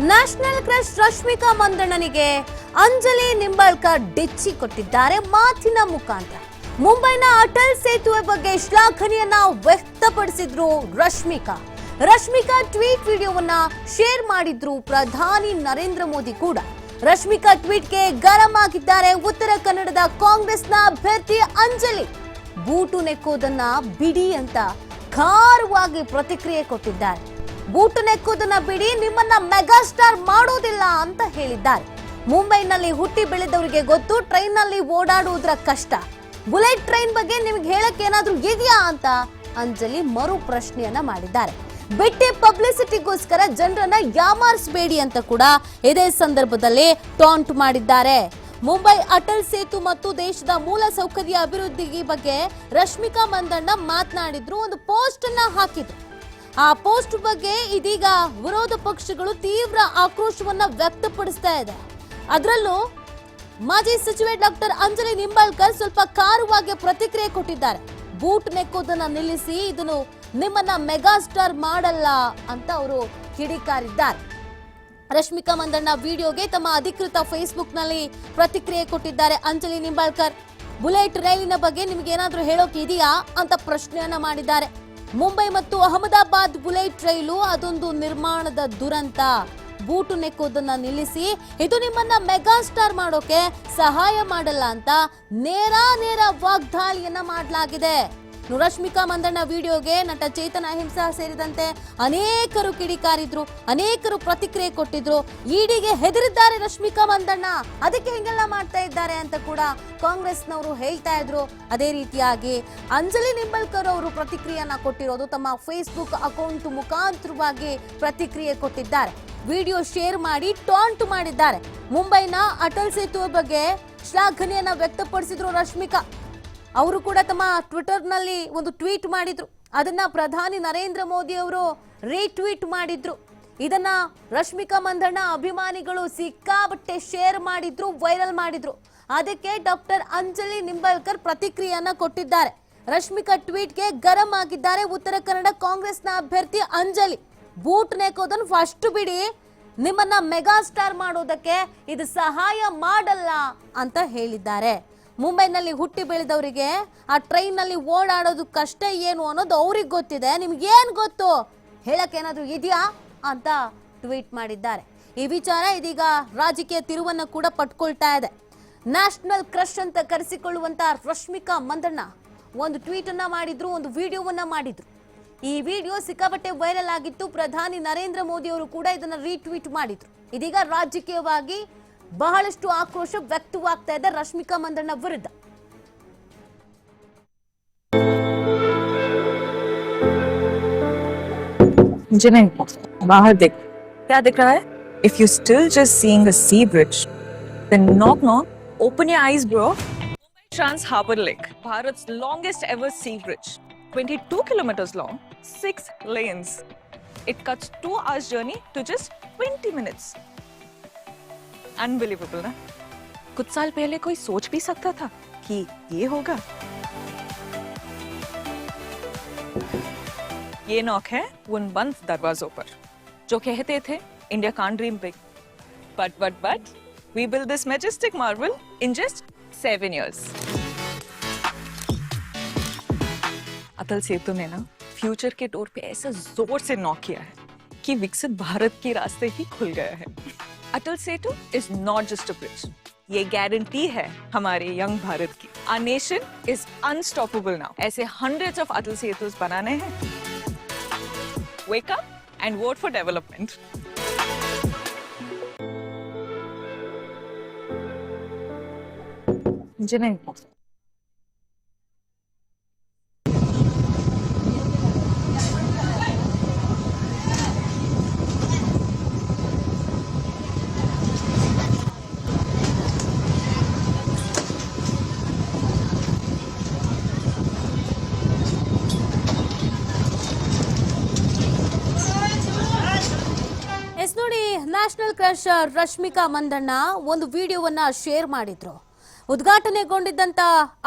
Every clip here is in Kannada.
ನ್ಯಾಷನಲ್ ಕ್ರಶ್ ರಶ್ಮಿಕಾ ಮಂದಣ್ಣನಿಗೆ ಅಂಜಲಿ ನಿಂಬಾಳ್ಕರ್ ಡಿಚ್ಚಿ ಕೊಟ್ಟಿದ್ದಾರೆ ಮಾತಿನ ಮುಖಾಂತರ. ಮುಂಬೈನ ಅಟಲ್ ಸೇತುವೆ ಬಗ್ಗೆ ಶ್ಲಾಘನೆಯನ್ನ ವ್ಯಕ್ತಪಡಿಸಿದ್ರು ರಶ್ಮಿಕಾ. ರಶ್ಮಿಕಾ ಟ್ವೀಟ್ ವಿಡಿಯೋವನ್ನ ಶೇರ್ ಮಾಡಿದ್ರು ಪ್ರಧಾನಿ ನರೇಂದ್ರ ಮೋದಿ ಕೂಡ. ರಶ್ಮಿಕಾ ಟ್ವೀಟ್ಗೆ ಗರಂ ಆಗಿದ್ದಾರೆ ಉತ್ತರ ಕನ್ನಡದ ಕಾಂಗ್ರೆಸ್ನ ಅಭ್ಯರ್ಥಿ ಅಂಜಲಿ. ಬೂಟು ನೆಕ್ಕೋದನ್ನ ಬಿಡಿ ಅಂತ ಖಾರವಾಗಿ ಪ್ರತಿಕ್ರಿಯೆ ಕೊಟ್ಟಿದ್ದಾರೆ. ಬೂಟು ನೆಕ್ಕುವುದನ್ನ ಬಿಡಿ ನಿಮ್ಮನ್ನ ಮೆಗಾಸ್ಟಾರ್ ಮಾಡೋದಿಲ್ಲ ಅಂತ ಹೇಳಿದ್ದಾರೆ. ಮುಂಬೈನಲ್ಲಿ ಹುಟ್ಟಿ ಬೆಳೆದವರಿಗೆ ಗೊತ್ತು ಟ್ರೈನ್ನಲ್ಲಿ ಓಡಾಡುವುದರ ಕಷ್ಟ. ಬುಲೆಟ್ ಟ್ರೈನ್ ಬಗ್ಗೆ ನಿಮ್ಗೆ ಹೇಳಕ್ ಏನಾದ್ರೂ ಇದೆಯಾ ಅಂತ ಅಂಜಲಿ ಮರು ಪ್ರಶ್ನೆಯನ್ನ ಮಾಡಿದ್ದಾರೆ. ಬಿಟ್ಟಿ ಪಬ್ಲಿಸಿಟಿಗೋಸ್ಕರ ಜನರನ್ನ ಯಾಮಾರಿಸಬೇಡಿ ಅಂತ ಕೂಡ ಇದೇ ಸಂದರ್ಭದಲ್ಲಿ ಟಾಂಟ್ ಮಾಡಿದ್ದಾರೆ. ಮುಂಬೈ ಅಟಲ್ ಸೇತು ಮತ್ತು ದೇಶದ ಮೂಲ ಸೌಕರ್ಯ ಅಭಿವೃದ್ಧಿ ಬಗ್ಗೆ ರಶ್ಮಿಕಾ ಮಂದಣ್ಣ ಮಾತನಾಡಿದ್ರು, ಒಂದು ಪೋಸ್ಟ್ ಅನ್ನ ಹಾಕಿದ್ರು. ಆ ಪೋಸ್ಟ್ ಬಗ್ಗೆ ಇದೀಗ ವಿರೋಧ ಪಕ್ಷಗಳು ತೀವ್ರ ಆಕ್ರೋಶವನ್ನ ವ್ಯಕ್ತಪಡಿಸ್ತಾ ಇದೆ. ಅದರಲ್ಲೂ ಮಾಜಿ ಸಚಿವೆ ಡಾಕ್ಟರ್ ಅಂಜಲಿ ನಿಂಬಾಳ್ಕರ್ ಸ್ವಲ್ಪ ಕಾರುವಾಗಿ ಪ್ರತಿಕ್ರಿಯೆ ಕೊಟ್ಟಿದ್ದಾರೆ. ಬೂಟ್ ನೆಕ್ಕೋದನ್ನ ನಿಲ್ಲಿಸಿ ಇದನ್ನು ನಿಮ್ಮನ್ನ ಮೆಗಾಸ್ಟಾರ್ ಮಾಡಲ್ಲ ಅಂತ ಅವರು ಕಿಡಿಕಾರಿದ್ದಾರೆ. ರಶ್ಮಿಕಾ ಮಂದಣ್ಣ ವಿಡಿಯೋಗೆ ತಮ್ಮ ಅಧಿಕೃತ ಫೇಸ್ಬುಕ್ನಲ್ಲಿ ಪ್ರತಿಕ್ರಿಯೆ ಕೊಟ್ಟಿದ್ದಾರೆ ಅಂಜಲಿ ನಿಂಬಾಳ್ಕರ್. ಬುಲೆಟ್ ರೈಲಿನ ಬಗ್ಗೆ ನಿಮ್ಗೆ ಏನಾದ್ರೂ ಹೇಳೋಕೆ ಇದೆಯಾ ಅಂತ ಪ್ರಶ್ನೆಯನ್ನ ಮಾಡಿದ್ದಾರೆ. ಮುಂಬೈ ಮತ್ತು ಅಹಮದಾಬಾದ್ ಬುಲೆಟ್ ರೈಲು ಅದೊಂದು ನಿರ್ಮಾಣದ ದುರಂತ. ಬೂಟು ನೆಕ್ಕೋದನ್ನ ನಿಲ್ಲಿಸಿ, ಇದು ನಿಮ್ಮನ್ನ ಮೆಗಾಸ್ಟಾರ್ ಮಾಡೋಕೆ ಸಹಾಯ ಮಾಡಲ್ಲ ಅಂತ ನೇರ ನೇರ ವಾಗ್ದಾಳಿಯನ್ನ ಮಾಡಲಾಗಿದೆ. ಇನ್ನು ರಶ್ಮಿಕಾ ಮಂದಣ್ಣ ವಿಡಿಯೋಗೆ ನಟ ಚೇತನ ಅಹಿಂಸಾ ಸೇರಿದಂತೆ ಅನೇಕರು ಕಿಡಿಕಾರಿದ್ರು, ಅನೇಕರು ಪ್ರತಿಕ್ರಿಯೆ ಕೊಟ್ಟಿದ್ರು. ಇಡಿಗೆ ಹೆದರಿದ್ದಾರೆ ರಶ್ಮಿಕಾ ಮಂದಣ್ಣ. ಅದಕ್ಕೆ ಹಿಂಗೆಲ್ಲ ಮಾಡ್ತಾ ಇದ್ದಾರೆ ಅಂತ ಕೂಡ ಕಾಂಗ್ರೆಸ್ನವರು ಹೇಳ್ತಾ ಇದ್ರು. ಅದೇ ರೀತಿಯಾಗಿ ಅಂಜಲಿ ನಿಂಬಲ್ಕರ್ ಅವರು ಪ್ರತಿಕ್ರಿಯೆಯನ್ನ ಕೊಟ್ಟಿರೋದು ತಮ್ಮ ಫೇಸ್ಬುಕ್ ಅಕೌಂಟ್ ಮುಖಾಂತರವಾಗಿ ಪ್ರತಿಕ್ರಿಯೆ ಕೊಟ್ಟಿದ್ದಾರೆ. ವಿಡಿಯೋ ಶೇರ್ ಮಾಡಿ ಟಾಂಟ್ ಮಾಡಿದ್ದಾರೆ. ಮುಂಬೈನ ಅಟಲ್ ಸೇತುವೆ ಬಗ್ಗೆ ಶ್ಲಾಘನೆಯನ್ನ ವ್ಯಕ್ತಪಡಿಸಿದ್ರು ರಶ್ಮಿಕಾ. ಅವರು ಕೂಡ ತಮ್ಮ ಟ್ವಿಟರ್ನಲ್ಲಿ ಒಂದು ಟ್ವೀಟ್ ಮಾಡಿದ್ರು. ಅದನ್ನ ಪ್ರಧಾನಿ ನರೇಂದ್ರ ಮೋದಿ ಅವರು ರೀಟ್ವೀಟ್ ಮಾಡಿದ್ರು. ಇದನ್ನ ರಶ್ಮಿಕಾ ಮಂದಣ್ಣ ಅಭಿಮಾನಿಗಳು ಸಿಕ್ಕಾಬಟ್ಟೆ ಶೇರ್ ಮಾಡಿದ್ರು, ವೈರಲ್ ಮಾಡಿದ್ರು. ಅದಕ್ಕೆ ಡಾಕ್ಟರ್ ಅಂಜಲಿ ನಿಂಬಲ್ಕರ್ ಪ್ರತಿಕ್ರಿಯೆಯನ್ನ ಕೊಟ್ಟಿದ್ದಾರೆ. ರಶ್ಮಿಕಾ ಟ್ವೀಟ್ಗೆ ಗರಂ ಆಗಿದ್ದಾರೆ ಉತ್ತರ ಕನ್ನಡ ಕಾಂಗ್ರೆಸ್ನ ಅಭ್ಯರ್ಥಿ ಅಂಜಲಿ. ಬೂಟ್ ನೆಕೋದನ್ನು ಫಸ್ಟ್ ಬಿಡಿ, ನಿಮ್ಮನ್ನ ಮೆಗಾಸ್ಟಾರ್ ಮಾಡೋದಕ್ಕೆ ಇದು ಸಹಾಯ ಮಾಡಲ್ಲ ಅಂತ ಹೇಳಿದ್ದಾರೆ. ಮುಂಬೈನಲ್ಲಿ ಹುಟ್ಟಿ ಬೆಳೆದವರಿಗೆ ಆ ಟ್ರೈನ್ನಲ್ಲಿ ಓಡಾಡೋದು ಕಷ್ಟ ಏನು ಅನ್ನೋದು ಅವ್ರಿಗೆ ಗೊತ್ತಿದೆ. ನಿಮ್ಗೇನು ಗೊತ್ತು? ಹೇಳೋಕ್ಕೇನಾದರೂ ಇದೆಯಾ? ಅಂತ ಟ್ವೀಟ್ ಮಾಡಿದ್ದಾರೆ. ಈ ವಿಚಾರ ಇದೀಗ ರಾಜಕೀಯ ತಿರುವನ್ನು ಕೂಡ ಪಟ್ಕೊಳ್ತಾ ಇದೆ. ನ್ಯಾಷನಲ್ ಕ್ರಶ್ ಅಂತ ಕರೆಸಿಕೊಳ್ಳುವಂತ ರಶ್ಮಿಕಾ ಮಂದಣ್ಣ ಒಂದು ಟ್ವೀಟ್ ಅನ್ನ ಮಾಡಿದ್ರು, ಒಂದು ವಿಡಿಯೋವನ್ನು ಮಾಡಿದ್ರು. ಈ ವಿಡಿಯೋ ಸಿಕ್ಕಾಪಟ್ಟೆ ವೈರಲ್ ಆಗಿತ್ತು. ಪ್ರಧಾನಿ ನರೇಂದ್ರ ಮೋದಿ ಅವರು ಕೂಡ ಇದನ್ನ ರೀಟ್ವೀಟ್ ಮಾಡಿದ್ರು. ಇದೀಗ ರಾಜಕೀಯವಾಗಿ ಬಹಳಷ್ಟು ಆಕ್ರೋಶ ವ್ಯಕ್ತವಾಗ್ತಾ ಇದೆ ರಶ್ಮಿಕಾ ಮಂದಣ್ಣ ವಿರುದ್ಧ मुझे नहीं बाहर देख क्या दिख रहा है if you still just seeing a sea bridge then knock knock open your eyes bro Trans Harbor Lake, Bharat's longest ever sea bridge, 22 kilometers long, 6 lanes. It cuts 2 hours journey to just 20 minutes. Unbelievable, ना? कुछ साल पहले कोई सोच भी सकता था कि ये होगा? ये नॉक है उन बंद दरवाजों पर जो कहते थे India can't dream big but but but we build this majestic marvel in just seven years Atal Setu ने ना फ्यूचर के डोर पे ऐसा ज़ोर से नॉक किया है कि विकसित भारत के रास्ते ही खुल गया है। Atal Setu is not just a bridge ये गारंटी है हमारे यंग भारत की। A nation is unstoppable now ऐसे हंड्रेड ऑफ़ अटल सेतु बनाने हैं। Wake up and vote for development मुझे ನ್ಯಾಷನಲ್ ಕ್ರಶ್ ರಶ್ಮಿಕಾ ಮಂದಣ್ಣ ಒಂದು ವಿಡಿಯೋವನ್ನ ಶೇರ್ ಮಾಡಿದ್ರು. ಉದ್ಘಾಟನೆಗೊಂಡಿದ್ದಂತ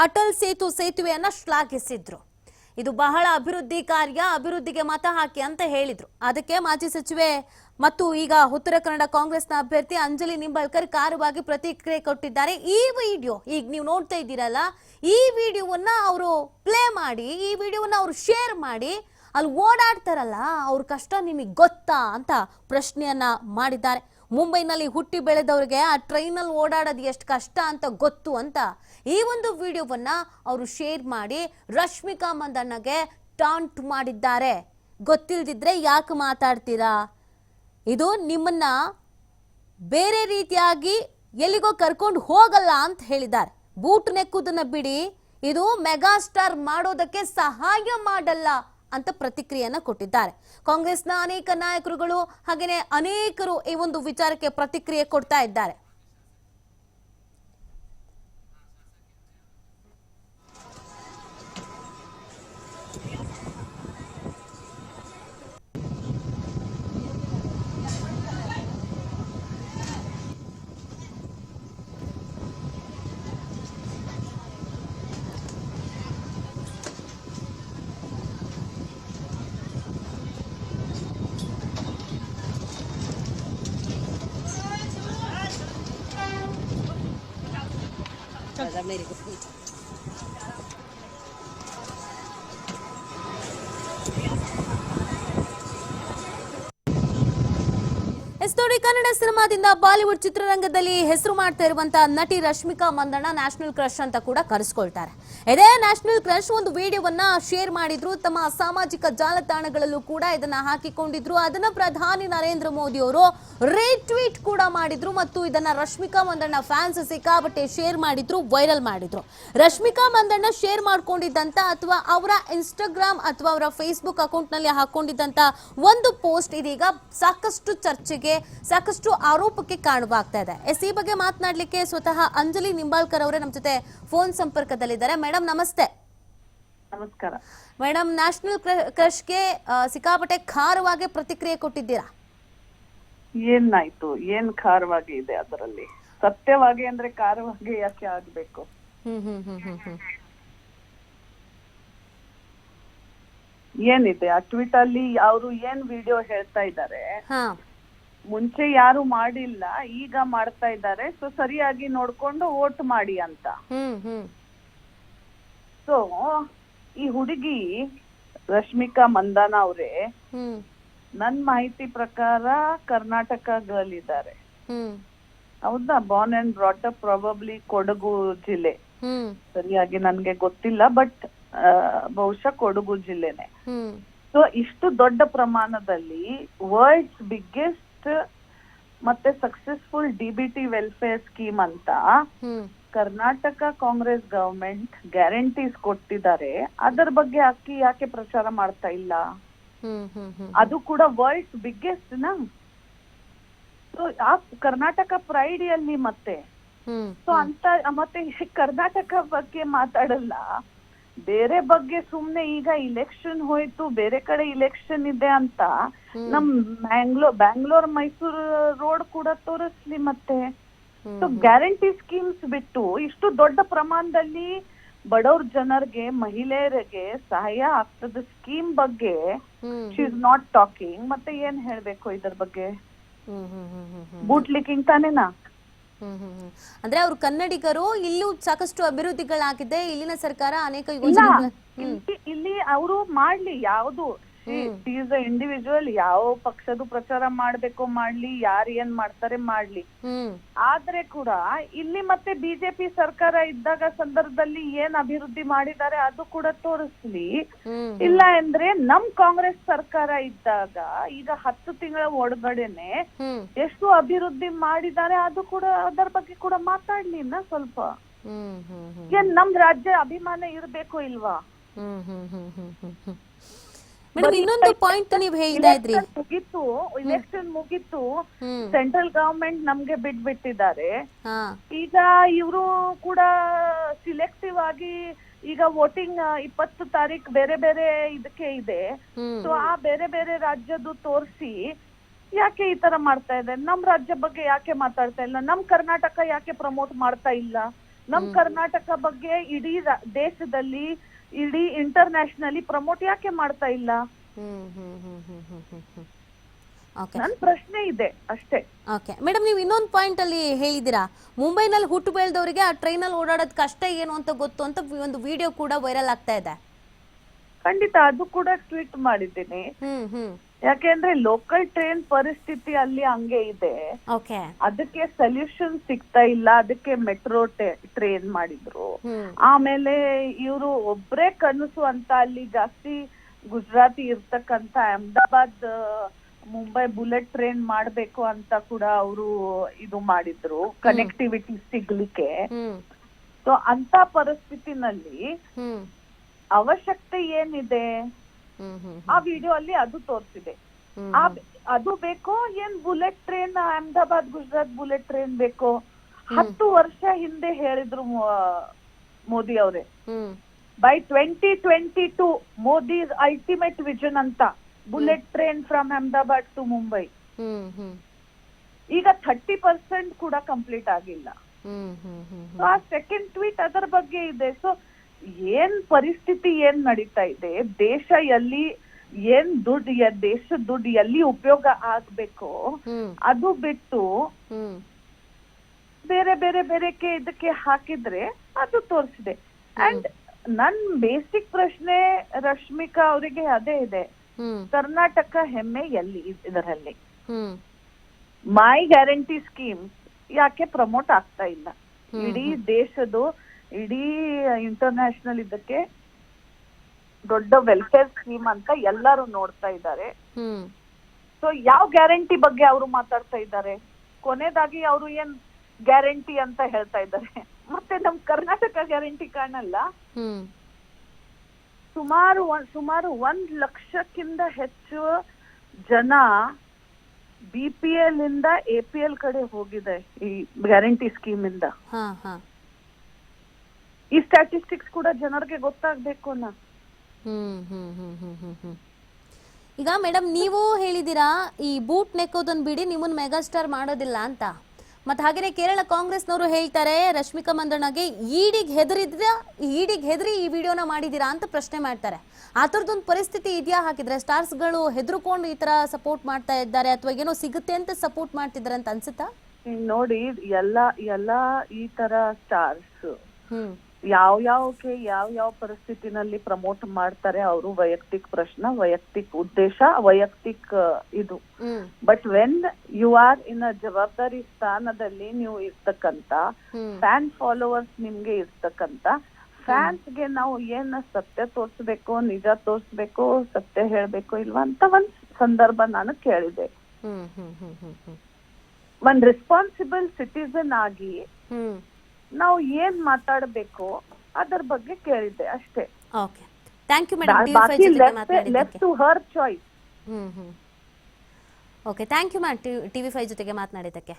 ಅಟಲ್ ಸೇತು ಸೇತುವೆಯನ್ನ ಶ್ಲಾಘಿಸಿದ್ರು. ಇದು ಬಹಳ ಅಭಿವೃದ್ಧಿ ಕಾರ್ಯ, ಅಭಿವೃದ್ಧಿಗೆ ಮತ ಹಾಕಿ ಅಂತ ಹೇಳಿದ್ರು. ಅದಕ್ಕೆ ಮಾಜಿ ಸಚಿವೆ ಮತ್ತು ಈಗ ಉತ್ತರ ಕನ್ನಡ ಕಾಂಗ್ರೆಸ್ನ ಅಭ್ಯರ್ಥಿ ಅಂಜಲಿ ನಿಂಬಾಳ್ಕರ್ ಕಾರವಾಗಿ ಪ್ರತಿಕ್ರಿಯೆ ಕೊಟ್ಟಿದ್ದಾರೆ. ಈ ವಿಡಿಯೋ, ಈಗ ನೀವು ನೋಡ್ತಾ ಇದ್ದೀರಲ್ಲ, ಈ ವಿಡಿಯೋವನ್ನ ಅವರು ಪ್ಲೇ ಮಾಡಿ, ಈ ವಿಡಿಯೋವನ್ನ ಅವರು ಶೇರ್ ಮಾಡಿ ಅಲ್ಲಿ ಓಡಾಡ್ತಾರಲ್ಲ, ಅವ್ರ ಕಷ್ಟ ನಿಮಗೆ ಗೊತ್ತಾ ಅಂತ ಪ್ರಶ್ನೆಯನ್ನ ಮಾಡಿದ್ದಾರೆ. ಮುಂಬೈನಲ್ಲಿ ಹುಟ್ಟಿ ಬೆಳೆದವ್ರಿಗೆ ಆ ಟ್ರೈನಲ್ಲಿ ಓಡಾಡೋದು ಎಷ್ಟು ಕಷ್ಟ ಅಂತ ಗೊತ್ತು ಅಂತ ಈ ಒಂದು ವಿಡಿಯೋವನ್ನ ಅವರು ಶೇರ್ ಮಾಡಿ ರಶ್ಮಿಕಾ ಮಂದಣ್ಣಗೆ ಟಾಂಟ್ ಮಾಡಿದ್ದಾರೆ. ಗೊತ್ತಿಲ್ದಿದ್ರೆ ಯಾಕೆ ಮಾತಾಡ್ತೀರಾ? ಇದು ನಿಮ್ಮನ್ನ ಬೇರೆ ರೀತಿಯಾಗಿ ಎಲ್ಲಿಗೋ ಕರ್ಕೊಂಡು ಹೋಗಲ್ಲ ಅಂತ ಹೇಳಿದ್ದಾರೆ. ಬೂಟ್ ನೆಕ್ಕುದನ್ನ ಬಿಡಿ, ಇದು ಮೆಗಾಸ್ಟಾರ್ ಮಾಡೋದಕ್ಕೆ ಸಹಾಯ ಮಾಡಲ್ಲ. ಅಂತ ಪ್ರತಿಕ್ರಿಯೆಯನ್ನ ಕೊಟ್ಟಿದ್ದಾರೆ. ಕಾಂಗ್ರೆಸ್ನ ಅನೇಕ ನಾಯಕರುಗಳು ಹಾಗೆಯೇ ಅನೇಕರು ಈ ಒಂದು ವಿಚಾರಕ್ಕೆ ಪ್ರತಿಕ್ರಿಯೆ ಕೊಡ್ತಾ ಇದ್ದಾರೆ. ಎಸ್ ನೋಡಿ ಕನ್ನಡ ಸಿನಿಮಾದಿಂದ ಬಾಲಿವುಡ್ ಚಿತ್ರರಂಗದಲ್ಲಿ ಹೆಸರು ಮಾಡ್ತಾ ಇರುವಂತಹ ನಟಿ ರಶ್ಮಿಕಾ ಮಂದಣ್ಣ ನ್ಯಾಷನಲ್ ಕ್ರಶ್ ಅಂತ ಕೂಡ ಕರೆಸ್ಕೊಳ್ತಾರೆ. ಇದೇ ನ್ಯಾಷನಲ್ ಕ್ರಶ್ ಒಂದು ವಿಡಿಯೋವನ್ನ ಶೇರ್ ಮಾಡಿದ್ರು, ತಮ್ಮ ಸಾಮಾಜಿಕ ಜಾಲತಾಣಗಳಲ್ಲೂ ಕೂಡ ಇದನ್ನ ಹಾಕಿಕೊಂಡಿದ್ರು. ಅದನ್ನ ಪ್ರಧಾನಿ ನರೇಂದ್ರ ಮೋದಿ ಅವರು ರೀಟ್ವೀಟ್ ಕೂಡ ಮಾಡಿದ್ರು ಮತ್ತು ಇದನ್ನ ರಶ್ಮಿಕಾ ಮಂದಣ್ಣ ಫ್ಯಾನ್ಸ್ ಸಿಕ್ಕಾಪಟ್ಟೆ ಶೇರ್ ಮಾಡಿದ್ರು ವೈರಲ್ ಮಾಡಿದ್ರು. ರಶ್ಮಿಕಾ ಮಂದಣ್ಣ ಶೇರ್ ಮಾಡ್ಕೊಂಡಿದ್ದಂತ ಅಥವಾ ಅವರ ಇನ್ಸ್ಟಾಗ್ರಾಮ್ ಅಥವಾ ಅವರ ಫೇಸ್ಬುಕ್ ಅಕೌಂಟ್ನಲ್ಲಿ ಹಾಕೊಂಡಿದ್ದಂತ ಒಂದು ಪೋಸ್ಟ್ ಇದೀಗ ಸಾಕಷ್ಟು ಚರ್ಚೆಗೆ ಸಾಕಷ್ಟು ಆರೋಪಕ್ಕೆ ಕಾರಣವಾಗ್ತಾ ಇದೆ. ಎಸ್ ಈ ಬಗ್ಗೆ ಮಾತನಾಡಲಿಕ್ಕೆ ಸ್ವತಃ ಅಂಜಲಿ ನಿಂಬಾಳ್ಕರ್ ಅವರೇ ನಮ್ಮ ಜೊತೆ ಫೋನ್ ಸಂಪರ್ಕದಲ್ಲಿದ್ದಾರೆ. ಮೇಡಮ್ ನಮಸ್ತೆ. ನಮಸ್ಕಾರ. ಮೇಡಮ್ ನ್ಯಾಷನಲ್ ಕ್ರಶ್ಗೆ ಸಿಕ್ಕಾಪಟ್ಟೆ ಖಾರವಾಗಿ ಪ್ರತಿಕ್ರಿಯೆ ಕೊಟ್ಟಿದ್ದೀರಾ? ಏನಾಯ್ತು? ಏನ್ ಖಾರವಾಗಿ ಇದೆ ಅದರಲ್ಲಿ? ಸತ್ಯವಾಗಿ ಅಂದ್ರೆ ಖಾರವಾಗಿ ಯಾಕೆ ಆಗ್ಬೇಕು? ಏನಿದೆ? ಆ ಟ್ವೀಟ್ ಅಲ್ಲಿ ಅವರು ಏನ್ ವಿಡಿಯೋ ಹೇಳ್ತಾ ಇದ್ದಾರೆ? ಹಾ. ಮುಂಚೆ ಯಾರು ಮಾಡಿಲ್ಲ ಈಗ ಮಾಡ್ತಾ ಇದ್ದಾರೆ. ಸೊ ಸರಿಯಾಗಿ ನೋಡ್ಕೊಂಡು ವೋಟ್ ಮಾಡಿ ಅಂತ. ಸೊ ಈ ಹುಡುಗಿ ರಶ್ಮಿಕಾ ಮಂದಾನ ಅವರೇ ನನ್ ಮಾಹಿತಿ ಪ್ರಕಾರ ಕರ್ನಾಟಕ ಗರ್ಲ್ ಇದ್ದಾರೆ. ಹೌದಾ? Born and brought up probably Kodagu ಜಿಲ್ಲೆ. ಸರಿಯಾಗಿ ನನ್ಗೆ ಗೊತ್ತಿಲ್ಲ ಬಟ್ ಬಹುಶಃ ಕೊಡಗು ಜಿಲ್ಲೆನೆ. ಸೊ ಇಷ್ಟು ದೊಡ್ಡ ಪ್ರಮಾಣದಲ್ಲಿ ವರ್ಲ್ಡ್ಸ್ ಬಿಗ್ಗೆಸ್ಟ್ ಮತ್ತೆ ಸಕ್ಸಸ್ಫುಲ್ ಡಿಬಿಟಿ ವೆಲ್ಫೇರ್ ಸ್ಕೀಮ್ ಅಂತ ಕರ್ನಾಟಕ ಕಾಂಗ್ರೆಸ್ ಗವರ್ಮೆಂಟ್ ಗ್ಯಾರಂಟೀಸ್ ಕೊಟ್ಟಿದ್ದಾರೆ. ಅದರ ಬಗ್ಗೆ ಅಕ್ಕಿ ಯಾಕೆ ಪ್ರಚಾರ ಮಾಡ್ತಾ ಇಲ್ಲ? ಅದು ಕೂಡ ವರ್ಲ್ಡ್ ಬಿಗ್ಗೆಸ್ಟ್ನ? ಸೊ ಆ ಕರ್ನಾಟಕ ಪ್ರೈಡ್ ಅಲ್ಲಿ ಮತ್ತೆ. ಸೊ ಅಂತ ಮತ್ತೆ ಕರ್ನಾಟಕ ಬಗ್ಗೆ ಮಾತಾಡಲ್ಲ. ಬೇರೆ ಬಗ್ಗೆ ಸುಮ್ನೆ ಈಗ ಇಲೆಕ್ಷನ್ ಹೋಯ್ತು ಬೇರೆ ಕಡೆ ಇಲೆಕ್ಷನ್ ಇದೆ ಅಂತ ನಮ್ ಮ್ಯಾಂಗ್ಲೋ ಬ್ಯಾಂಗ್ಳೂರ್ ಮೈಸೂರು ರೋಡ್ ಕೂಡ ತೋರಿಸ್ಲಿ ಮತ್ತೆ. ಸೊ ಗ್ಯಾರಂಟಿ ಸ್ಕೀಮ್ಸ್ ಬಿಟ್ಟು ಇಷ್ಟು ದೊಡ್ಡ ಪ್ರಮಾಣದಲ್ಲಿ ಬಡವ್ರ ಜನರಿಗೆ ಮಹಿಳೆಯರಿಗೆ ಸಹಾಯ ಆಗ್ತದ ಸ್ಕೀಮ್ ಬಗ್ಗೆ ಶಿ ಇಸ್ ನಾಟ್ ಟಾಕಿಂಗ್ ಮತ್ತೆ ಏನ್ ಹೇಳ್ಬೇಕು ಇದ್ರ ಬಗ್ಗೆ? ಬೂಟ್ಲಿಕ್ಕಿಂಗ್ ತಾನೇನಾ. ಅಂದ್ರೆ ಅವ್ರು ಕನ್ನಡಿಗರು ಇಲ್ಲೂ ಸಾಕಷ್ಟು ಅಭಿವೃದ್ಧಿಗಳಾಗಿದೆ. ಇಲ್ಲಿನ ಸರ್ಕಾರ ಅನೇಕ ಯೋಜನೆ ಯೋಜನೆಗಳ ಇಲ್ಲಿ- ಇಲ್ಲಿ ಅವರು ಮಾಡ್ಲಿ ಯಾವ್ದು. ಈಸ್ ಇಂಡಿವಿಜುವಲ್ ಯಾವ ಪಕ್ಷದ ಪ್ರಚಾರ ಮಾಡ್ಬೇಕು ಮಾಡ್ಲಿ ಯಾರು ಏನ್ ಮಾಡ್ತಾರೆ ಮಾಡ್ಲಿ. ಹ್ಮ್. ಆದ್ರೆ ಕೂಡ ಇಲ್ಲಿ ಮತ್ತೆ ಬಿಜೆಪಿ ಸರ್ಕಾರ ಇದ್ದಾಗ ಸಂದರ್ಭದಲ್ಲಿ ಏನ್ ಅಭಿವೃದ್ಧಿ ಮಾಡಿದ್ದಾರೆ ಅದು ಕೂಡ ತೋರಿಸ್ಲಿ. ಹ್ಮ್. ಇಲ್ಲ ಅಂದ್ರೆ ನಮ್ ಕಾಂಗ್ರೆಸ್ ಸರ್ಕಾರ ಇದ್ದಾಗ ಈಗ ಹತ್ತು ತಿಂಗಳ ಒಳಗಡೆನೆ ಎಷ್ಟು ಅಭಿವೃದ್ಧಿ ಮಾಡಿದ್ದಾರೆ ಅದು ಕೂಡ ಅದರ ಬಗ್ಗೆ ಕೂಡ ಮಾತಾಡ್ಲಿ ನಾ ಸ್ವಲ್ಪ. ಹ್ಮ್ ಹ್ಮ್ ಹ್ಮ್. ಏನ್ ನಮ್ ರಾಜ್ಯ ಅಭಿಮಾನ ಇರ್ಬೇಕು ಇಲ್ವಾ? ಮೇಡಮ್ ಇನ್ನೊಂದು ಪಾಯಿಂಟ್ ನೀವು ಹೇಳ್ತಾ ಇದ್ರಿ. ಮುಗಿತು ಇಲೆಕ್ಷನ್ ಮುಗಿತು ಸೆಂಟ್ರಲ್ ಗವರ್ಮೆಂಟ್ ನಮ್ಗೆ ಬಿಟ್ ಬಿಟ್ಟಿದ್ದಾರೆ ಈಗ ಇವರು ಕೂಡ ಸಿಲೆಕ್ಟಿವ್ ಆಗಿ ಈಗ ವೋಟಿಂಗ್ ಇಪ್ಪತ್ತು ತಾರೀಕ್ ಬೇರೆ ಬೇರೆ ಇದಕ್ಕೆ ಇದೆ. ಸೊ ಆ ಬೇರೆ ಬೇರೆ ರಾಜ್ಯದ್ದು ತೋರಿಸಿ ಯಾಕೆ ಈ ತರ ಮಾಡ್ತಾ ಇದೆ? ನಮ್ ರಾಜ್ಯ ಬಗ್ಗೆ ಯಾಕೆ ಮಾತಾಡ್ತಾ ಇಲ್ಲ? ನಮ್ ಕರ್ನಾಟಕ ಯಾಕೆ ಪ್ರಮೋಟ್ ಮಾಡ್ತಾ ಇಲ್ಲ? ನಮ್ ಕರ್ನಾಟಕ ಬಗ್ಗೆ ಇಡೀ ದೇಶದಲ್ಲಿ ಇಡೀ ಇಂಟರ್ನ್ಯಾಷನಲಿ ಪ್ರಮೋಟ್ ಯಾಕೆ ಮಾಡ್ತಾ ಇಲ್ಲ? ಹ್ಮ್ ಹ್ಮ್ ಹ್ಮ್ ಹ್ಮ್ ಹ್ಮ್ ಹ್ಮ್ ಹ್ಮ್. ಓಕೆ ನನ್ ಪ್ರಶ್ನೆ ಇದೆ ಅಷ್ಟೇ. ಓಕೆ ಮೇಡಮ್ ನೀವು ಇನ್ನೊಂದು ಪಾಯಿಂಟ್ ಅಲ್ಲಿ ಹೇಳಿದ್ದೀರಾ? ಮುಂಬೈನಲ್ಲಿ ಹುಟ್ಟು ಬೆಳೆದವರಿಗೆ ಆ ಟ್ರೈನಲ್ಲಿ ಓಡಾಡೋದ್ ಕಷ್ಟ ಏನು ಅಂತ ಗೊತ್ತು ಅಂತ ಒಂದು ವಿಡಿಯೋ ಕೂಡ ವೈರಲ್ ಆಗ್ತಾ ಇದೆ. ಖಂಡಿತ ಅದು ಕೂಡ ಟ್ವೀಟ್ ಮಾಡಿದ್ದೀನಿ. ಹ್ಮ್ ಹ್ಮ್. ಯಾಕೆಂದ್ರೆ ಲೋಕಲ್ ಟ್ರೈನ್ ಪರಿಸ್ಥಿತಿ ಅಲ್ಲಿ ಹಂಗೆ ಇದೆ. ಅದಕ್ಕೆ ಸೊಲ್ಯೂಷನ್ ಸಿಗ್ತಾ ಇಲ್ಲ ಅದಕ್ಕೆ ಮೆಟ್ರೋ ಟ್ರೈನ್ ಮಾಡಿದ್ರು. ಆಮೇಲೆ ಇವರು ಒಬ್ರೇ ಕನಸು ಅಂತ ಅಲ್ಲಿ ಜಾಸ್ತಿ ಗುಜರಾತಿ ಇರ್ತಕ್ಕಂತ ಅಹಮದಾಬಾದ್ ಮುಂಬೈ ಬುಲೆಟ್ ಟ್ರೈನ್ ಮಾಡ್ಬೇಕು ಅಂತ ಕೂಡ ಅವರು ಇದು ಮಾಡಿದ್ರು ಕನೆಕ್ಟಿವಿಟಿ ಸಿಗ್ಲಿಕ್ಕೆ. ಸೊ ಅಂತ ಪರಿಸ್ಥಿತಿನಲ್ಲಿ ಅವಶ್ಯಕತೆ ಏನಿದೆ? ಆ ವಿಡಿಯೋ ಅಲ್ಲಿ ಅದು ತೋರಿಸಿದೆ. ಆ ಅದು ಬೇಕೋ ಏನ್ bullet train Ahmedabad Gujarat bullet train ಬೇಕೋ? ಹತ್ತು ವರ್ಷ ಹಿಂದೆ ಹೇಳಿದ್ರು ಮೋದಿ ಅವರೇ. By twenty twenty two Modi ultimate vision ಅಂತ. Bullet train from Ahmedabad to Mumbai. ಈಗ ಥರ್ಟಿ ಪರ್ಸೆಂಟ್ ಕೂಡ ಕಂಪ್ಲೀಟ್ ಆಗಿಲ್ಲ. ಸೊ ಆ ಸೆಕೆಂಡ್ ಟ್ವೀಟ್ ಅದರ ಬಗ್ಗೆ ಇದೆ. ಸೊ ಏನ್ ಪರಿಸ್ಥಿತಿ ಏನ್ ನಡೀತಾ ಇದೆ ದೇಶ ಎಲ್ಲಿ ಏನ್ ದುಡ್ಡು ದೇಶ ದೇಶದ ದುಡ್ಡು ಎಲ್ಲಿ ಉಪಯೋಗ ಆಗ್ಬೇಕು ಅದು ಬಿಟ್ಟು ಬೇರೆ ಬೇರೆ ಬೇರೆ ಇದಕ್ಕೆ ಹಾಕಿದ್ರೆ ಅದು ತೋರಿಸಿದೆ. ಅಂಡ್ ನನ್ ಬೇಸಿಕ್ ಪ್ರಶ್ನೆ ರಶ್ಮಿಕಾ ಅವರಿಗೆ ಅದೇ ಇದೆ. ಕರ್ನಾಟಕ ಹೆಮ್ಮೆ ಎಲ್ಲಿ ಇದರಲ್ಲಿ? ಮೈ ಗ್ಯಾರಂಟಿ ಸ್ಕೀಮ್ ಯಾಕೆ ಪ್ರಮೋಟ್ ಆಗ್ತಾ ಇಲ್ಲ? ಇಡೀ ದೇಶದ್ದು ಇಡೀ ಇಂಟರ್ನ್ಯಾಷನಲ್ ಇದಕ್ಕೆ ದೊಡ್ಡ ವೆಲ್ಫೇರ್ ಸ್ಕೀಮ್ ಅಂತ ಎಲ್ಲರೂ ನೋಡ್ತಾ ಇದ್ದಾರೆ. ಸೊ ಯಾವ ಗ್ಯಾರಂಟಿ ಬಗ್ಗೆ ಅವರು ಮಾತಾಡ್ತಾ ಇದ್ದಾರೆ? ಕೊನೆದಾಗಿ ಅವರು ಏನ್ ಗ್ಯಾರಂಟಿ ಅಂತ ಹೇಳ್ತಾ ಇದ್ದಾರೆ. ಮತ್ತೆ ನಮ್ ಕರ್ನಾಟಕ ಗ್ಯಾರಂಟಿ ಕಾಣಲ್ಲ. ಸುಮಾರು ಸುಮಾರು ಒಂದ್ ಲಕ್ಷಕ್ಕಿಂತ ಹೆಚ್ಚು ಜನ ಬಿ ಪಿ ಎಲ್ ಇಂದ ಎ ಪಿ ಎಲ್ ಕಡೆ ಹೋಗಿದೆ ಈ ಗ್ಯಾರಂಟಿ ಸ್ಕೀಮ್ ಇಂದ. ಈ ಸ್ಟ್ಯಾಟಿಸ್ಟಿಕ್ಸ್ ಕೂಡ ಜನರಿಗೆ ಗೊತ್ತಾಗ್ಬೇಕು ಅನ್ನ. ಹ್ಮ್ ಹ್ಮ್ ಹ್ಮ್ ಹ್ಮ್ ಹ್ಮ್ ಹ್ಮ್. ಈಗ ಮೇಡಮ್ ನೀವು ಹೇಳಿದಿರಾ ಈ ಬೂಟ್ ನೆಕ್ಕೋದನ್ನ ಬಿಡಿ ನಿಮ್ಮನ್ನ ಮೆಗಾಸ್ಟಾರ್ ಮಾಡೋದಿಲ್ಲ ಅಂತ. ಮತ್ತೆ ಹಾಗೇನೆ ಕೇರಳ ಕಾಂಗ್ರೆಸ್ನವರು ಹೇಳ್ತಾರೆ ರಶ್ಮಿಕಾ ಮಂದಣ್ಣಗೆ ಈಡಿಗೆ ಹೆದರಿದ್ರ ಈಡಿಗೆ ಹೆದರಿ ಈ ವಿಡಿಯೋನ ಮಾಡಿದ್ದೀರಾ ಅಂತ ಪ್ರಶ್ನೆ ಮಾಡ್ತಾರೆ. ಆ ಥರದೊಂದು ಪರಿಸ್ಥಿತಿ ಇದೆಯಾ ಹಾಕಿದ್ರೆ ಸ್ಟಾರ್ಸ್ಗಳು ಹೆದರ್ಕೊಂಡು ಈ ತರ ಸಪೋರ್ಟ್ ಮಾಡ್ತಾ ಇದ್ದಾರೆ ಅಥವಾ ಏನೋ ಸಿಗುತ್ತೆ ಅಂತ ಸಪೋರ್ಟ್ ಮಾಡ್ತಿದ್ದಾರೆ ಅಂತ ಅನ್ಸುತ್ತಾ? ನೋಡಿ ಎಲ್ಲ ಎಲ್ಲ ಈ ತರ ಸ್ಟಾರ್ಸ್ ಹ್ಮ್. ಯಾವ ಯಾವಕ್ಕೆ ಯಾವ ಯಾವ ಪರಿಸ್ಥಿತಿನಲ್ಲಿ ಪ್ರಮೋಟ್ ಮಾಡ್ತಾರೆ ಅವರು ವೈಯಕ್ತಿಕ ಪ್ರಶ್ನ ವೈಯಕ್ತಿಕ ಉದ್ದೇಶ ವೈಯಕ್ತಿಕ ಇದು. But when you are in a ಜವಾಬ್ದಾರಿ ಸ್ಥಾನದಲ್ಲಿ ನೀವು ಇರ್ತಕ್ಕಂತ ಫ್ಯಾನ್ ಫಾಲೋವರ್ಸ್ ನಿಮ್ಗೆ ಇರ್ತಕ್ಕಂತ ಫ್ಯಾನ್ಸ್ಗೆ ನಾವು ಏನ್ ಸತ್ಯ ತೋರ್ಸ್ಬೇಕು ನಿಜ ತೋರ್ಸ್ಬೇಕು ಸತ್ಯ ಹೇಳ್ಬೇಕು ಇಲ್ವಾ ಅಂತ ಒಂದ್ ಸಂದರ್ಭ ನಾನು ಕೇಳಿದೆ. ಒಂದ್ ರೆಸ್ಪಾನ್ಸಿಬಲ್ ಸಿಟಿಸನ್ ಆಗಿ ನಾವು ಏನ್ ಮಾತಾಡಬೇಕು ಅದರ ಬಗ್ಗೆ ಕೇಳಿದ್ದೆ ಅಷ್ಟೇ. ಓಕೆ ಥ್ಯಾಂಕ್ ಯು ಮೇಡಮ್ ಬಾಕಿ ಜೊತೆ left ಮಾತನಾಡಿದ್ದಕ್ಕೆ to her choice hmm hmm. Okay thank you ma'am TV five ಜೊತೆಗೆ ಮಾತನಾಡಿದ್ದಕ್ಕೆ.